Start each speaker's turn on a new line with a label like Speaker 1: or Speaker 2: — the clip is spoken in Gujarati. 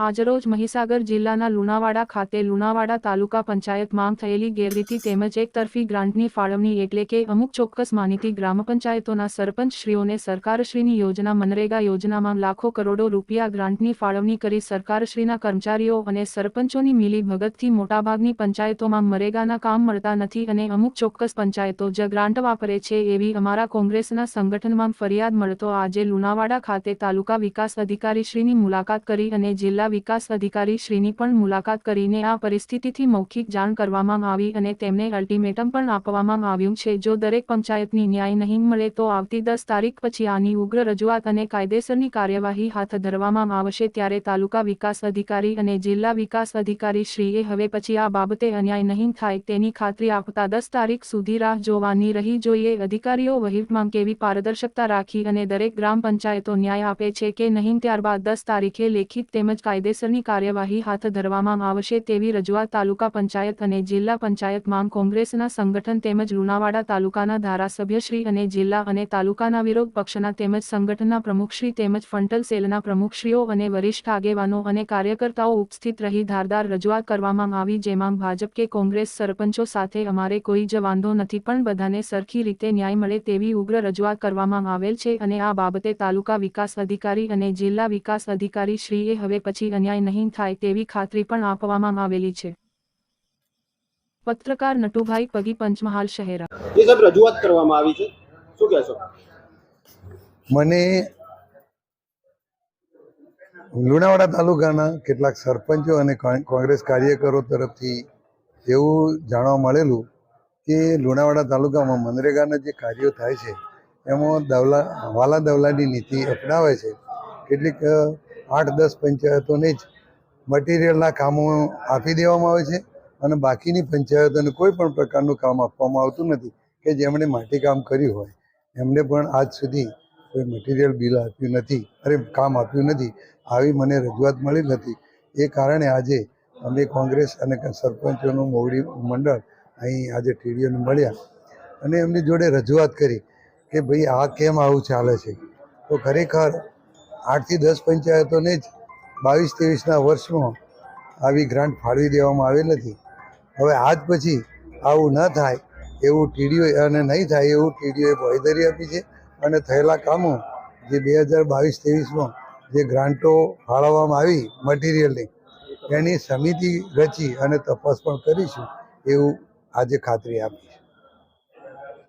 Speaker 1: આજરોજ મહીસાગર જિલ્લાના લુણાવાડા ખાતે લુણાવાડા તાલુકા પંચાયત માંગ થયેલી ગેરરીતિ તેમજ એકતરફી ગ્રાન્ટની ફાળવણી એટલે કે અમુક ચોક્કસ માનીતી ગ્રામ પંચાયતોના સરપંચશ્રીઓને સરકારશ્રીની યોજના મનરેગા યોજનામાં લાખો કરોડો રૂપિયા ગ્રાન્ટની ફાળવણી કરી સરકારશ્રીના કર્મચારીઓ અને સરપંચોની મિલી ભગતથી મોટાભાગની પંચાયતોમાં મરેગાના કામ મળતા નથી અને અમુક ચોક્કસ પંચાયતો જ ગ્રાન્ટ વાપરે છે એવી અમારા કોંગ્રેસના સંગઠનમાં ફરિયાદ મળતો આજે લુણાવાડા ખાતે તાલુકા વિકાસ અધિકારીશ્રીની મુલાકાત કરી અને જિલ્લા વિકાસ અધિકારીશ્રીની પણ મુલાકાત કરીને આ પરિસ્થિતિથી મૌખિક જાણ કરવામાં આવી અને તેમને અલ્ટિમેટમ પણ આપવામાં આવ્યું છે. જો દરેક પંચાયતની ન્યાય નહીં મળે તો આવતી દસ તારીખ પછી આની ઉગ્ર રજૂઆત અને કાયદેસરની કાર્યવાહી હાથ ધરવામાં આવશે. ત્યારે તાલુકા વિકાસ અધિકારી અને જિલ્લા વિકાસ અધિકારી શ્રીએ હવે પછી આ બાબતે અન્યાય નહીં થાય તેની ખાતરી આપતા દસ તારીખ સુધી રાહ જોવાની રહી જોઈએ. અધિકારીઓ વહીવટમાં કેવી પારદર્શકતા રાખી અને દરેક ગ્રામ પંચાયતો ન્યાય આપે છે કે નહીં ત્યારબાદ દસ તારીખે લેખિત તેમજ કાયદેસરની કાર્યવાહી હાથ ધરવામાં આવશે તેવી રજૂઆત તાલુકા પંચાયત અને જિલ્લા પંચાયતમાં કોંગ્રેસના સંગઠન તેમજ લુણાવાડા તાલુકાના ધારાસભ્યશ્રી અને જિલ્લા અને તાલુકાના વિરોધ પક્ષના તેમજ સંગઠનના પ્રમુખશ્રી તેમજ ફંટલ સેલના પ્રમુખશ્રીઓ અને વરિષ્ઠ આગેવાનો અને કાર્યકર્તાઓ ઉપસ્થિત રહી ધારદાર રજૂઆત કરવામાં આવી, જેમાં ભાજપ કે કોંગ્રેસ સરપંચો સાથે અમારે કોઈ જ વાંધો નથી, પણ બધાને સરખી રીતે ન્યાય મળે તેવી ઉગ્ર રજૂઆત કરવામાં આવેલ છે અને આ બાબતે તાલુકા વિકાસ અધિકારી અને જિલ્લા વિકાસ અધિકારી શ્રીએ હવે પછી અન્યાય નહીં થાય તેવી ખાતરી પણ આપવામાં આવેલી છે. પત્રકાર નટુભાઈ પગી પંચમહાલ શહેરા.
Speaker 2: એ સાહેબ રજૂઆત કરવામાં આવી છે. શું કહેશો?
Speaker 3: મને લુણાવાડા તાલુકાના કેટલાક સરપંચો અને કોંગ્રેસ કાર્યકરો તરફથી એવું જાણવા મળેલું કે લુણાવાડા તાલુકામાં મનરેગાના જે કાર્યો થાય છે એમાં દવલા વાલા દવલાની નીતિ અપનાવે છે. કેટલીક આઠ, દસ પંચાયતોને જ મટીરિયલના કામો આપી દેવામાં આવે છે અને બાકીની પંચાયતોને કોઈ પણ પ્રકારનું કામ આપવામાં આવતું નથી કે જેમણે માટી કામ કર્યું હોય. એમને પણ આજ સુધી કોઈ મટીરિયલ બિલ આપ્યું નથી, અરે કામ આપ્યું નથી, આવી મને રજૂઆત મળી નથી. એ કારણે આજે અમે કોંગ્રેસ અને સરપંચોનું મોવડી મંડળ અહીં આજે ટીડીઓને મળ્યા અને એમની જોડે રજૂઆત કરી કે ભાઈ આ કેમ આવું ચાલે છે? તો ખરેખર આઠથી દસ પંચાયતોને જ બાવીસ ત્રેવીસના વર્ષમાં આવી ગ્રાન્ટ ફાળવી દેવામાં આવેલ હતી હવે આજ પછી આવું ન થાય, એવું ટીડીઓ અને નહીં થાય એવું ટીડીઓએ બાંયધરી આપી છે અને થયેલા કામો જે બે હજાર બાવીસ ત્રેવીસમાં જે ગ્રાન્ટો ફાળવવામાં આવી મટીરિયલની, એની સમિતિ રચી અને તપાસ પણ કરીશું એવું આજે ખાતરી આપી છે